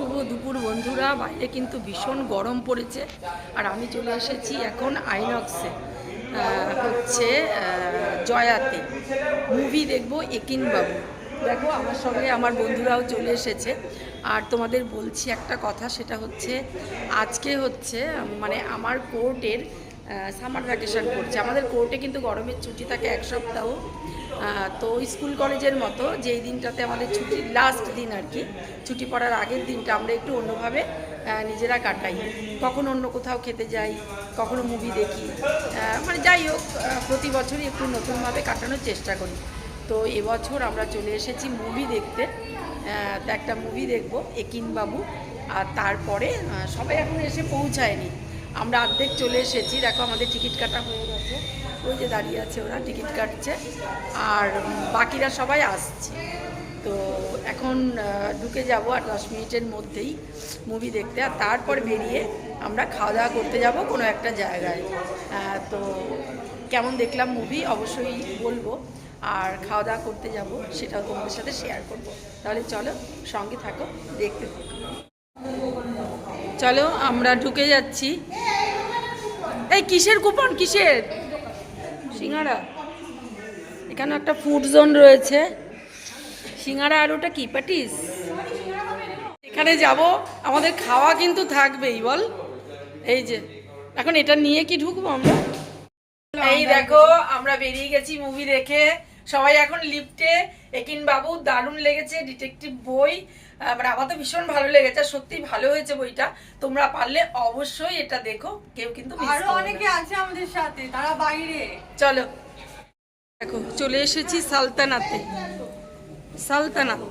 শুভ দুপুর বন্ধুরা, বাইরে কিন্তু ভীষণ গরম পড়েছে। আর আমি চলে এসেছি এখন আইনক্সে হচ্ছে জয়াতে। মুভি দেখব একিন বাবু দেখো, আমার সঙ্গে আমার বন্ধুরাও চলে এসেছে। আর তোমাদের বলছি একটা কথা, সেটা হচ্ছে, আজকে হচ্ছে মানে আমার কোর্টের সামার ভ্যাকেশন করছে। আমাদের কোর্টে কিন্তু গরমের ছুটি থাকে এক সপ্তাহ। তো স্কুল কলেজের মতো যেই দিনটাতে আমাদের ছুটি লাস্ট দিন আর কি, ছুটি পড়ার আগের দিনটা আমরা একটু অন্যভাবে নিজেরা কাটাই। কখনো অন্য কোথাও খেতে যাই, কখনো মুভি দেখি মানে যাই হোক প্রতি বছরই একটু নতুনভাবে কাটানোর চেষ্টা করি। তো এবছর আমরা চলে এসেছি মুভি দেখতে তো একটা মুভি দেখব একিন বাবু আর তারপরে সবাই এখন এসে পৌঁছায়নি। আমরা অর্ধেক চলে এসেছি, দেখো আমাদের টিকিট কাটা হয়ে গেছে। ওই যে দাঁড়িয়ে আছে ওরা, টিকিট কাটছে। আর বাকিরা সবাই আসছে। তো এখন ঢুকে যাব আর দশ মিনিটের মধ্যেই মুভি দেখতে। আর তারপর বেরিয়ে আমরা খাওয়া দাওয়া করতে যাব কোনো একটা জায়গায়। তো কেমন দেখলাম মুভি অবশ্যই বলব। আর খাওয়া দাওয়া করতে যাব, সেটাও তোমাদের সাথে শেয়ার করব। তাহলে চলো সঙ্গে থাকো, দেখতে থাকো। চলো, আমরা ঢুকে যাচ্ছি। এই, কিসের কুপন কিসের? সিঙ্গারা? এখানে একটা ফুড জোন রয়েছে। সিঙ্গারা আর ওটা কি প্যাটিস এখানে যাব। আমাদের খাওয়া কিন্তু থাকবেই, বল। এই যে, এখন এটা নিয়ে কি ঢুকবো আমরা? এই দেখো, আমরা বেরিয়ে গেছি মুভি দেখে। সবাই এখন লিফটে একিন বাবু দারুণ লেগেছে ডিটেকটিভ বই। মানে আমার তো ভীষণ ভালো লেগেছে আর সত্যিই ভালো হয়েছে বইটা। তোমরা পারলে অবশ্যই এটা দেখো কেউ কিন্তু আরও অনেকে আছে আমাদের সাথে তারা বাইরে। চলো। দেখো চলে এসেছি সালতানাতে। সালতানাত।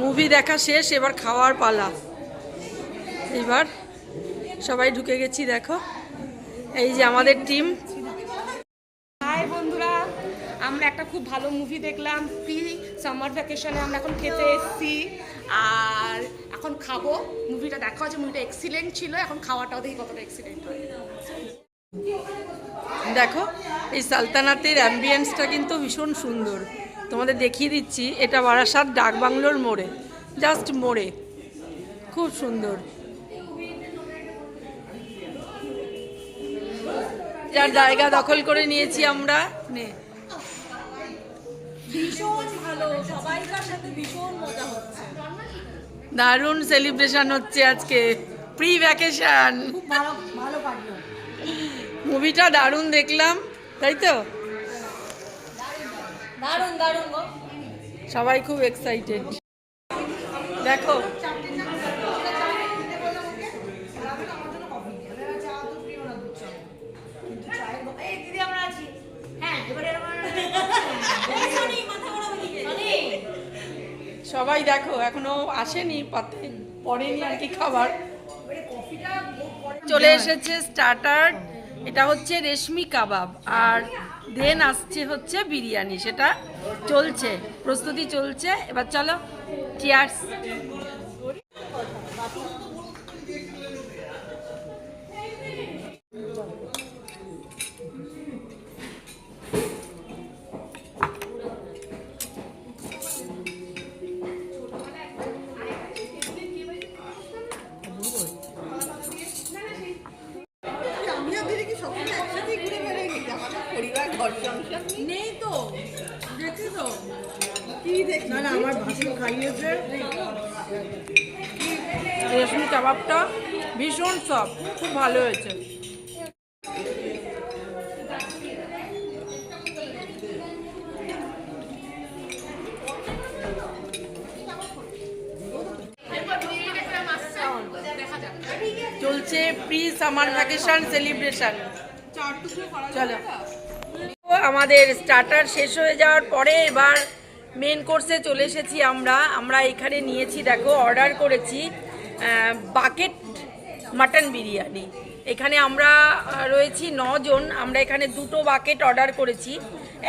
মুভি দেখা শেষ এবার খাওয়ার পালা। এবার সবাই ঢুকে গেছি দেখো। এই যে আমাদের টিম খুব ভালো মুভি দেখলাম। প্রি সামার ভ্যাকেশনে আমরা এখন খেতে এসেছি। আর এখন খাব। মুভিটা দেখা হচ্ছে মুভিটা এক্সিলেন্ট ছিল। এখন খাওয়াটাও দেখি কতটা এক্সিলেন্ট হয়। দেখো, এই সালতানাতের অ্যাম্বিয়েন্সটা কিন্তু ভীষণ সুন্দর। তোমাদের দেখিয়ে দিচ্ছি, এটা বারাসাত ডাকবাংলোর মোড়ে। জাস্ট মোড়ে। খুব সুন্দর। যার জায়গা দখল করে নিয়েছি আমরা, নে। ভীষণ ভালো সবাইকার সাথে ভীষণ মজা হচ্ছে। দারুণ সেলিব্রেশন হচ্ছে আজকে প্রি ভ্যাকেশন মুভিটা দারুণ দেখলাম তাই তো? দারুণ দারুণ সবাই খুব এক্সাইটেড দেখো দিদি আমরা আছি হ্যাঁ এবারে সবাই দেখো, এখনও আসেনি, পাতে পড়েনি আর কি খাবার। চলে এসেছে স্টার্টার এটা হচ্ছে রেশমি কাবাব, আর দেন আসছে হচ্ছে বিরিয়ানি, সেটা চলছে, প্রস্তুতি চলছে, এবার চলো চিয়ার্স না খাইয়েছে। রেশমি কাবাবটা ভীষণ সফট খুব ভালো হয়েছে। চলছে প্রি সামার ভ্যাকেশন সেলিব্রেশন চলো। আমাদের স্টার্টার শেষ হয়ে যাওয়ার পরে এবার মেন কোর্সে চলে এসেছি আমরা। আমরা এখানে নিয়েছি, দেখো অর্ডার করেছি বাকেট মাটন বিরিয়ানি। এখানে আমরা রয়েছি নজন। আমরা এখানে দুটো বাকেট অর্ডার করেছি।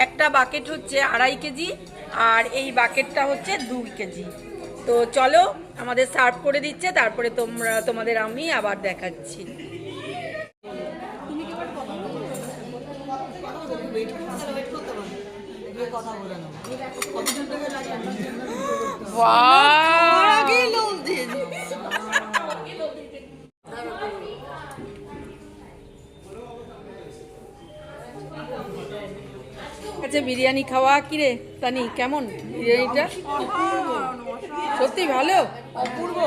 একটা বাকেট হচ্ছে আড়াই কেজি, আর এই বাকেটটা হচ্ছে দুই কেজি। তো চলো, আমাদের সার্ভ করে দিচ্ছে, তারপরে তোমরা, তোমাদের আমি আবার দেখাচ্ছি। Wow! আচ্ছা বিরিয়ানি খাওয়া কি রে? তানি কেমন বিরিয়ানিটা? সত্যি ভালো? অপূর্ব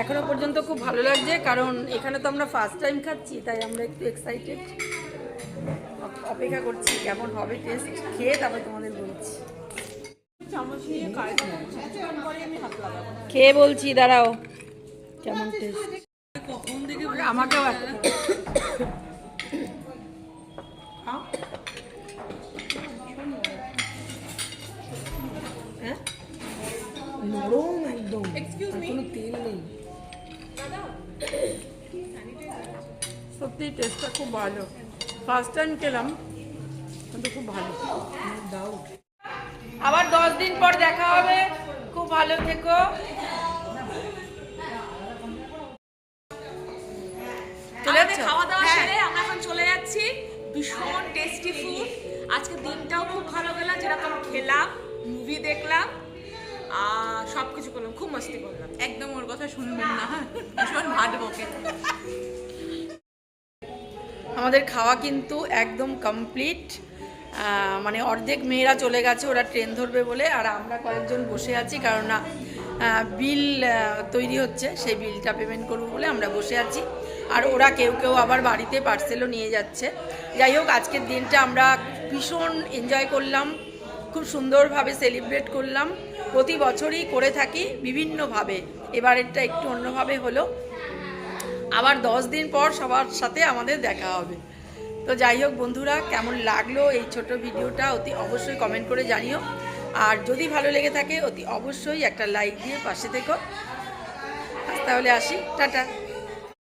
এখনও পর্যন্ত খুব ভালো লাগছে, কারণ এখানে তো আমরা ফার্স্ট টাইম খাচ্ছি, তাই আমরা একটু এক্সাইটেড অপেক্ষা করছি কেমন হবে টেস্ট খেয়ে তারপর তোমাদের বলছি। খেয়ে বলছি দাঁড়াও কেমন টেস্ট আমাকেও হ্যাঁ? নরম একদম কোনো তেল নেই। সত্যি টেস্টটা খুব ভালো। ফার্স্ট টাইম খেলাম কিন্তু খুব ভালো। আবার দশ দিন পর দেখা হবে। খুব ভালো থেকো। খাওয়া দাওয়া হ্যাঁ। সেরে আমরা এখন চলে যাচ্ছি। ভীষণ টেস্টি ফুড আজকে দিনটাও খুব ভালো গেল। যেরকম খেলাম মুভি দেখলাম আর সব কিছু করলাম। খুব মস্তি করলাম। একদম ওর কথা শুনবেন না। ভীষণ ভাট বকে। আমাদের খাওয়া কিন্তু একদম কমপ্লিট মানে অর্ধেক মেয়েরা চলে গেছে, ওরা ট্রেন ধরবে বলে, আর আমরা কয়েকজন বসে আছি, কারণ না বিল তৈরি হচ্ছে, সেই বিলটা পেমেন্ট করব বলে আমরা বসে আছি। আর ওরা কেউ কেউ আবার বাড়িতে পার্সেলও নিয়ে যাচ্ছে। যাই হোক, আজকের দিনটা আমরা ভীষণ এনজয় করলাম, খুব সুন্দরভাবে সেলিব্রেট করলাম। প্রতি বছরই করে থাকি, বিভিন্নভাবে। এবারেরটা একটু অন্যভাবে হলো। আবার দশ দিন পর সবার সাথে আমাদের দেখা হবে। তো যাই হোক বন্ধুরা, কেমন লাগল এই ছোট ভিডিওটা অতি অবশ্যই কমেন্ট করে জানিও। আর যদি ভালো লেগে থাকে, অতি অবশ্যই একটা লাইক দিয়ে পাশে থেকো। তাহলে আসি। টাটা।